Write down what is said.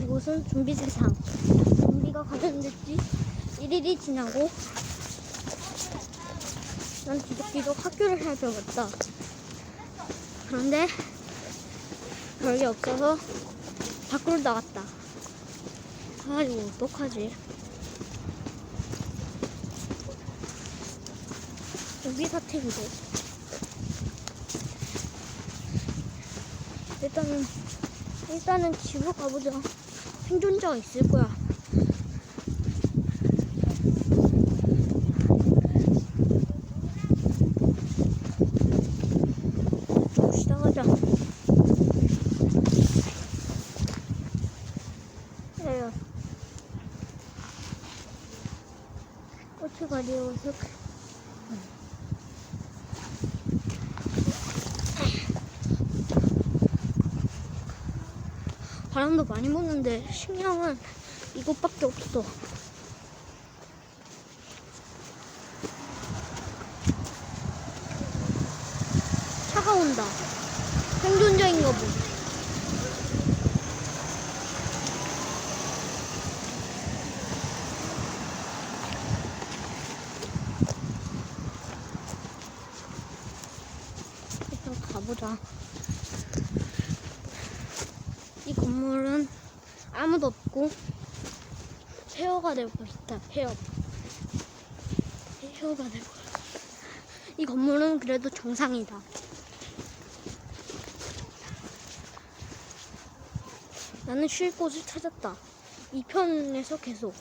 이곳은 좀비 세상. 좀비가 가득했지. 1일이 지나고 난 뒤적뒤적 학교를 살펴봤다. 그런데 별게 없어서 밖으로 나갔다. 아 이거 어떡하지? 여기 사택이래. 일단은 일단은 집으로 가보자. 생존자가 있을 거야. 좀 시작하자. 그래요. 꽃이 가려워서 바람도 많이 부는데 식량은 이것밖에 없어. 차가 온다. 생존자인가 보. 일단 가보자. 이 건물은 아무도 없고 폐허가 있다. 폐허. 폐허가 되고. 이 건물은 그래도 정상이다. 나는 쉴 곳을 찾았다. 이 편에서 계속.